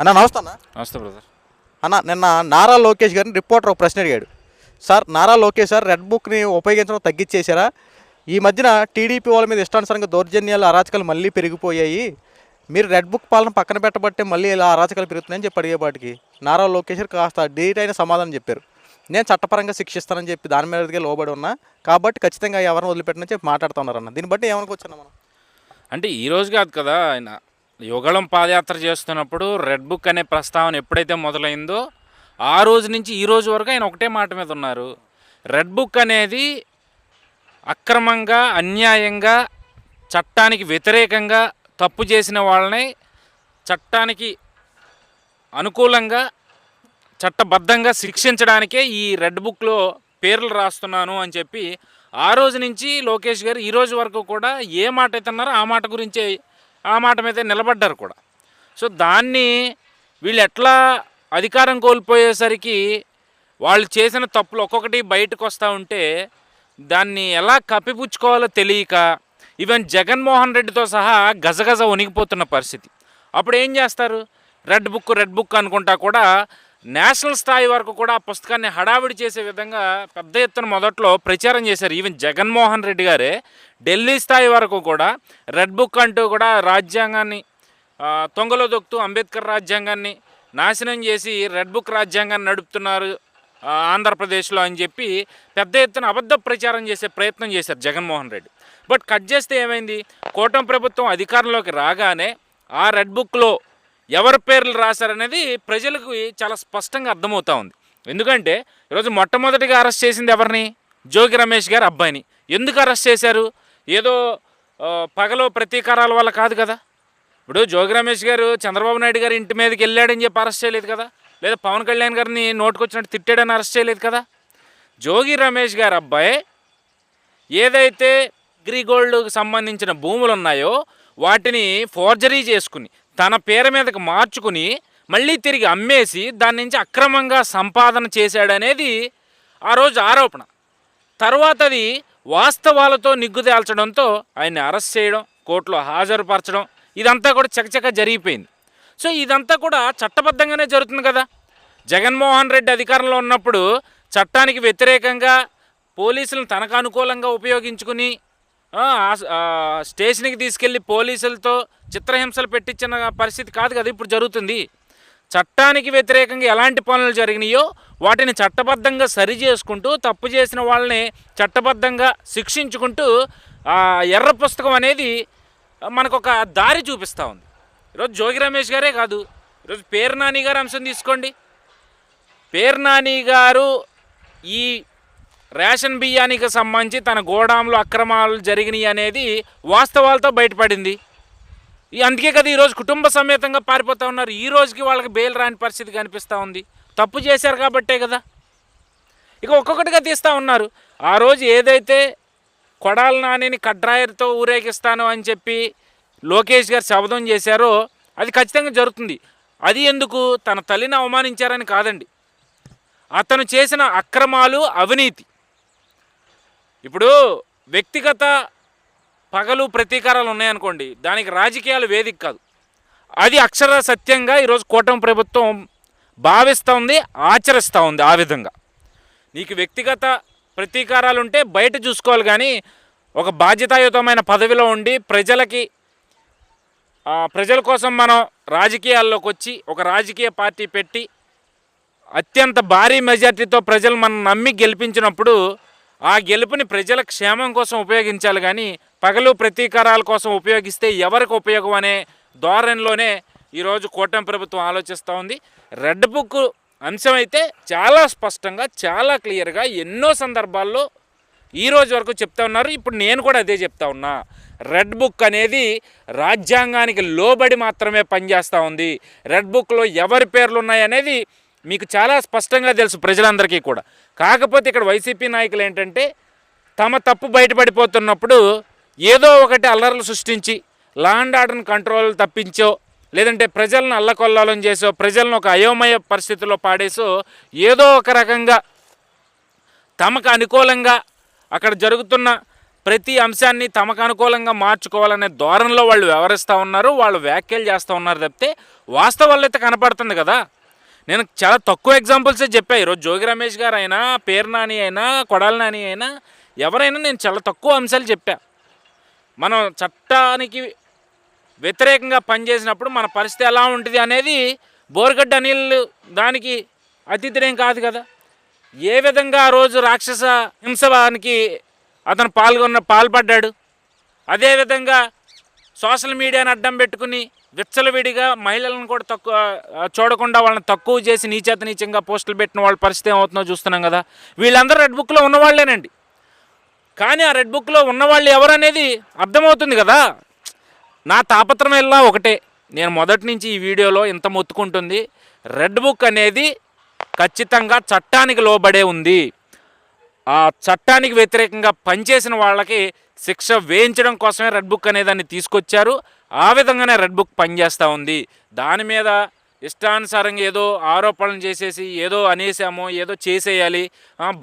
అన్న నమస్తే అన్న. నమస్తే బ్రదర్ అన్న నిన్న నారా లోకేష్ గారిని రిపోర్టర్ ఒక ప్రశ్న అడిగాడు. Sir Nara Lokesh sir red బుక్ని ఉపయోగించడం తగ్గించేశారా? ఈ మధ్యన టీడీపీ వాళ్ళ మీద ఇష్టానుసారంగా దౌర్జన్యాలు అరాచకాలు మళ్ళీ పెరిగిపోయాయి. మీరు రెడ్ బుక్ పాలన పక్కన పెట్టబట్టే మళ్ళీ ఇలా అరాచకాలు పెరుగుతున్నాయని చెప్పి అడిగేపాటికి నారా లోకేష్ గారు కాస్త డీట్ అయిన సమాధానం చెప్పారు. నేను చట్టపరంగా శిక్షిస్తానని చెప్పి దాని మీదకి లోబడి ఉన్నా. కాబట్టి ఖచ్చితంగా ఎవరిని వదిలిపెట్టనని చెప్పి మాట్లాడుతున్నారన్న దీన్ని బట్టి ఏమనుకోవచ్చన్న మనం? అంటే ఈ రోజు కాదు కదా ఆయన యుగళం పాదయాత్ర చేస్తున్నప్పుడు రెడ్ బుక్ అనే ప్రస్తావన ఎప్పుడైతే మొదలైందో ఆ రోజు నుంచి ఈ రోజు వరకు ఆయన ఒకటే మాట మీద ఉన్నారు. రెడ్ బుక్ అనేది అక్రమంగా అన్యాయంగా చట్టానికి వ్యతిరేకంగా తప్పు చేసిన వాళ్ళని చట్టానికి అనుకూలంగా చట్టబద్ధంగా శిక్షించడానికే ఈ రెడ్ బుక్లో పేర్లు రాస్తున్నాను అని చెప్పి ఆ రోజు నుంచి లోకేష్ గారు ఈ రోజు వరకు కూడా ఏ మాట అయితే ఆ మాట గురించే ఆ మాట మీద నిలబడ్డారు కూడా. సో దాన్ని వీళ్ళు ఎట్లా అధికారం కోల్పోయేసరికి వాళ్ళు చేసిన తప్పులు ఒక్కొక్కటి బయటకు వస్తూ ఉంటే దాన్ని ఎలా కప్పిపుచ్చుకోవాలో తెలియక ఈవెన్ జగన్మోహన్ రెడ్డితో సహా గజగజ వణిగిపోతున్న పరిస్థితి. అప్పుడు ఏం చేస్తారు? రెడ్ బుక్ రెడ్ బుక్ అనుకుంటా కూడా నేషనల్ స్థాయి వరకు కూడా ఆ పుస్తకాన్ని హడావిడి చేసే విధంగా పెద్ద ఎత్తున మొదట్లో ప్రచారం చేశారు. ఈవెన్ జగన్మోహన్ రెడ్డి గారే ఢిల్లీ స్థాయి వరకు కూడా రెడ్ బుక్ అంటూ కూడా రాజ్యాంగాన్ని తొంగలో దొక్కుతూ అంబేద్కర్ రాజ్యాంగాన్ని నాశనం చేసి రెడ్ బుక్ రాజ్యాంగాన్ని నడుపుతున్నారు ఆంధ్రప్రదేశ్లో అని చెప్పి పెద్ద ఎత్తున అబద్ధ ప్రచారం చేసే ప్రయత్నం చేశారు జగన్మోహన్ రెడ్డి. బట్ కట్ చేస్తే ఏమైంది? కూటమి ప్రభుత్వం అధికారంలోకి రాగానే ఆ రెడ్ బుక్లో ఎవరి పేర్లు రాశారనేది ప్రజలకు చాలా స్పష్టంగా అర్థమవుతా ఉంది. ఎందుకంటే ఈరోజు మొట్టమొదటిగా అరెస్ట్ చేసింది ఎవరిని? జోగి రమేష్ గారి అబ్బాయిని. ఎందుకు అరెస్ట్ చేశారు? ఏదో ఆ, పగలో ప్రతీకారాల వల్ల కాదు కదా. ఇప్పుడు జోగి రమేష్ గారు చంద్రబాబు నాయుడు గారి ఇంటి మీదకి వెళ్ళాడని చెప్పి అరెస్ట్ చేయలేదు కదా. లేదా పవన్ కళ్యాణ్ గారిని నోటుకొచ్చినట్టు తిట్టాడని అరెస్ట్ చేయలేదు కదా. జోగి రమేష్ గారి అబ్బాయి ఏదైతే అగ్రిగోల్డ్కి సంబంధించిన భూములు ఉన్నాయో వాటిని ఫోర్జరీ చేసుకుని తన పేరు మీదకి మార్చుకుని మళ్ళీ తిరిగి అమ్మేసి దాని నుంచి అక్రమంగా సంపాదన చేశాడనేది ఆ రోజు ఆరోపణ. తర్వాత అది వాస్తవాలతో నిగ్గుదేల్చడంతో ఆయన్ని అరెస్ట్ చేయడం కోర్టులో హాజరుపరచడం ఇదంతా కూడా చకచక జరిగిపోయింది. సో ఇదంతా కూడా చట్టబద్ధంగానే జరుగుతుంది కదా. జగన్మోహన్ రెడ్డి అధికారంలో ఉన్నప్పుడు చట్టానికి వ్యతిరేకంగా పోలీసులను తనకు అనుకూలంగా ఉపయోగించుకుని స్టేషన్కి తీసుకెళ్ళి పోలీసులతో చిత్రహింసలు పెట్టించిన పరిస్థితి కాదు కదా ఇప్పుడు జరుగుతుంది. చట్టానికి వ్యతిరేకంగా ఎలాంటి పనులు జరిగినాయో వాటిని చట్టబద్ధంగా సరి చేసుకుంటూ తప్పు చేసిన వాళ్ళని చట్టబద్ధంగా శిక్షించుకుంటూ ఎర్ర పుస్తకం అనేది మనకు ఒక దారి చూపిస్తూ ఉంది. ఈరోజు జోగి రమేష్ గారే కాదు ఈరోజు పేరు నాని గారు అంశం తీసుకోండి. పేరు నాని గారు ఈ రేషన్ బియ్యానికి సంబంధించి తన గోడాంలో అక్రమాలు జరిగినాయి అనేది వాస్తవాలతో బయటపడింది. ఈ అందుకే కదా ఈరోజు కుటుంబ సమేతంగా పారిపోతూ ఉన్నారు. ఈ రోజుకి వాళ్ళకి బెయిల్ రాని పరిస్థితి కనిపిస్తూ ఉంది. తప్పు చేశారు కాబట్టే కదా. ఇక ఒక్కొక్కటిగా తీస్తూ ఉన్నారు. ఆ రోజు ఏదైతే కొడాల నానిని కడ్రాయర్తో ఊరేగిస్తాను అని చెప్పి లోకేష్ గారు శబ్దం చేశారో అది ఖచ్చితంగా జరుగుతుంది. అది ఎందుకు? తన తల్లిని అవమానించారని కాదండి. అతను చేసిన అక్రమాలు అవినీతి. ఇప్పుడు వ్యక్తిగత పగలు ప్రతీకారాలు ఉన్నాయనుకోండి దానికి రాజకీయాలు వేదిక కాదు. అది అక్షర సత్యంగా ఈరోజు కూటమి ప్రభుత్వం భావిస్తూ ఉంది ఆచరిస్తూ ఉంది ఆ విధంగా. నీకు వ్యక్తిగత ప్రతీకారాలు ఉంటే బయట చూసుకోవాలి కానీ ఒక బాధ్యతాయుతమైన పదవిలో ఉండి ప్రజలకి ప్రజల కోసం మనం రాజకీయాల్లోకి వచ్చి ఒక రాజకీయ పార్టీ పెట్టి అత్యంత భారీ మెజార్టీతో ప్రజలు మనం నమ్మి గెలిపించినప్పుడు ఆ గెలుపుని ప్రజల క్షేమం కోసం ఉపయోగించాలి కానీ పగలు ప్రతీకారాల కోసం ఉపయోగిస్తే ఎవరికి ఉపయోగం అనే ధోరణిలోనే ఈరోజు కూటమి ప్రభుత్వం ఆలోచిస్తూ ఉంది. రెడ్ బుక్ అంశం అయితే చాలా స్పష్టంగా చాలా క్లియర్గా ఎన్నో సందర్భాల్లో ఈ రోజు వరకు చెప్తా ఉన్నారు. ఇప్పుడు నేను కూడా అదే చెప్తా ఉన్నా. రెడ్ బుక్ అనేది రాజ్యాంగానికి లోబడి మాత్రమే పనిచేస్తూ ఉంది. రెడ్ బుక్లో ఎవరి పేర్లు ఉన్నాయనేది మీకు చాలా స్పష్టంగా తెలుసు ప్రజలందరికీ కూడా. కాకపోతే ఇక్కడ వైసీపీ నాయకులు ఏంటంటే తమ తప్పు బయటపడిపోతున్నప్పుడు ఏదో ఒకటి అల్లర్లు సృష్టించి లా అండ్ ఆర్డర్ని కంట్రోల్ తప్పించో లేదంటే ప్రజలను అల్లకొల్లాలం చేసో ప్రజలను ఒక అయోమయ పరిస్థితిలో పాడేసో ఏదో ఒక రకంగా తమకు అనుకూలంగా అక్కడ జరుగుతున్న ప్రతి అంశాన్ని తమకు అనుకూలంగా మార్చుకోవాలనే ధోరణిలో వాళ్ళు వ్యవహరిస్తూ ఉన్నారు వాళ్ళు వ్యాఖ్యలు చేస్తూ ఉన్నారు తప్పితే వాస్తవాలు అయితే కనపడుతుంది కదా. నేను చాలా తక్కువ ఎగ్జాంపుల్సే చెప్పా. ఈరోజు జోగి రమేష్ గారు అయినా పేరు నాని అయినా కొడాల నాని అయినా ఎవరైనా నేను చాలా తక్కువ అంశాలు చెప్పా. మనం చట్టానికి వ్యతిరేకంగా పనిచేసినప్పుడు మన పరిస్థితి ఎలా ఉంటుంది అనేది బోర్గడ్డ అనిల్ దానికి అతిథులేం కాదు కదా. ఏ విధంగా ఆ రోజు రాక్షస హింసవానికి అతను పాల్గొన్న పాల్పడ్డాడు. అదేవిధంగా సోషల్ మీడియాను అడ్డం పెట్టుకుని విచ్చలవిడిగా మహిళలను కూడా తక్కువ చూడకుండా వాళ్ళని తక్కువ చేసి నీచేత నీచంగా పోస్టులు పెట్టిన వాళ్ళ పరిస్థితి ఏమవుతుందో చూస్తున్నాం కదా. వీళ్ళందరూ రెడ్ బుక్లో ఉన్నవాళ్ళేనండి కానీ ఆ రెడ్ బుక్లో ఉన్నవాళ్ళు ఎవరనేది అర్థమవుతుంది కదా. నా తాపత్రం ఎలా ఒకటే. నేను మొదటి నుంచి ఈ వీడియోలో ఇంత మొత్తుకుంటుంది. రెడ్ బుక్ అనేది ఖచ్చితంగా చట్టానికి లోబడే ఉంది. ఆ చట్టానికి వ్యతిరేకంగా పనిచేసిన వాళ్ళకి శిక్ష వేయించడం కోసమే రెడ్ బుక్ అనే దాన్ని తీసుకొచ్చారు. ఆ విధంగానే రెడ్ బుక్ పనిచేస్తూ ఉంది. దాని మీద ఇష్టానుసారంగా ఏదో ఆరోపణలు చేసేసి ఏదో అనేసామో ఏదో చేసేయాలి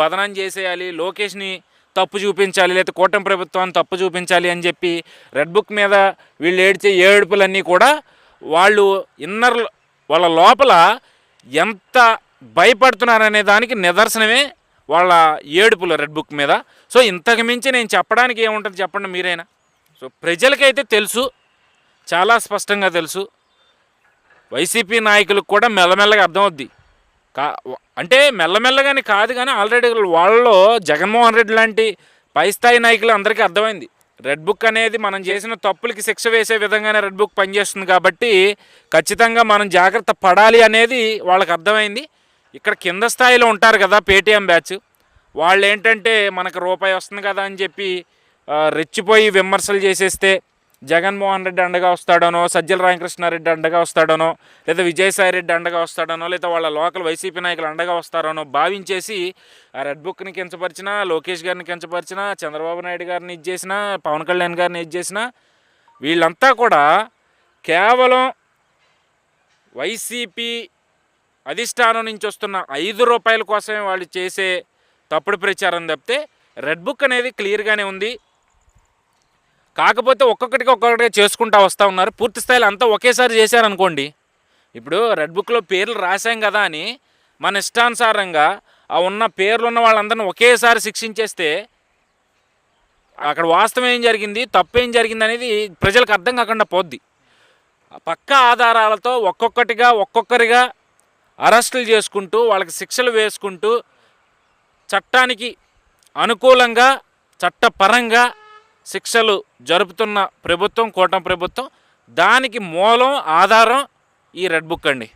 బదనం చేసేయాలి లోకేష్ని తప్పు చూపించాలి లేకపోతే కూటమి ప్రభుత్వాన్ని తప్పు చూపించాలి అని చెప్పి రెడ్ బుక్ మీద వీళ్ళు ఏడ్చే ఏడుపులన్నీ కూడా వాళ్ళు ఇన్నర్ వాళ్ళ లోపల ఎంత భయపడుతున్నారనే దానికి నిదర్శనమే వాళ్ళ ఏడుపులు రెడ్ బుక్ మీద. సో ఇంతకు మించి నేను చెప్పడానికి ఏముంటుంది చెప్పండి మీరైనా. సో ప్రజలకైతే తెలుసు చాలా స్పష్టంగా తెలుసు. వైసీపీ నాయకులకు కూడా మెల్లమెల్లగా అర్థమవుద్ది. కా అంటే మెల్లమెల్లగానే కాదు కానీ ఆల్రెడీ వాళ్ళలో జగన్మోహన్ రెడ్డి లాంటి పై స్థాయి నాయకులు అందరికీ అర్థమైంది. రెడ్ బుక్ అనేది మనం చేసిన తప్పులకి శిక్ష వేసే విధంగానే రెడ్ బుక్ పనిచేస్తుంది కాబట్టి ఖచ్చితంగా మనం జాగ్రత్త పడాలి అనేది వాళ్ళకి అర్థమైంది. ఇక్కడ కింద స్థాయిలో ఉంటారు కదా పేటీఎం బ్యాచ్. వాళ్ళు ఏంటంటే మనకు రూపాయి వస్తుంది కదా అని చెప్పి రెచ్చిపోయి విమర్శలు చేసేస్తే జగన్మోహన్ రెడ్డి అండగా వస్తాడనో సజ్జల రామకృష్ణారెడ్డి అండగా వస్తాడనో లేదా విజయసాయి రెడ్డి అండగా వస్తాడనో లేదా వాళ్ళ లోకల్ వైసీపీ నాయకులు అండగా వస్తారనో భావించేసి ఆ రెడ్ బుక్ని కించపరిచినా లోకేష్ గారిని కించపరిచినా చంద్రబాబు నాయుడు గారిని ఇది చేసినా పవన్ కళ్యాణ్ గారిని ఇది చేసినా వీళ్ళంతా కూడా కేవలం వైసీపీ అధిష్టానం నుంచి వస్తున్న ఐదు రూపాయల కోసమే వాళ్ళు చేసే తప్పుడు ప్రచారం తప్పితే రెడ్ బుక్ అనేది క్లియర్గానే ఉంది. కాకపోతే ఒక్కొక్కటికి ఒక్కొక్కటిగా చేసుకుంటా వస్తూ ఉన్నారు. పూర్తి స్థాయిలో అంతా ఒకేసారి చేశారనుకోండి. ఇప్పుడు రెడ్ బుక్లో పేర్లు రాశాం కదా అని మన ఇష్టానుసారంగా ఆ ఉన్న పేర్లు ఉన్న వాళ్ళందరిని ఒకేసారి శిక్షించేస్తే అక్కడ వాస్తవం ఏం జరిగింది తప్పేం జరిగింది అనేది ప్రజలకు అర్థం కాకుండా పోద్ది. పక్క ఆధారాలతో ఒక్కొక్కటిగా ఒక్కొక్కరిగా అరెస్టులు చేసుకుంటూ వాళ్ళకి శిక్షలు వేసుకుంటూ చట్టానికి అనుకూలంగా చట్టపరంగా శిక్షలు జరుపుతున్న ప్రభుత్వం కూటమి ప్రభుత్వం దానికి మూలం ఆధారం ఈ రెడ్ బుక్ అండి.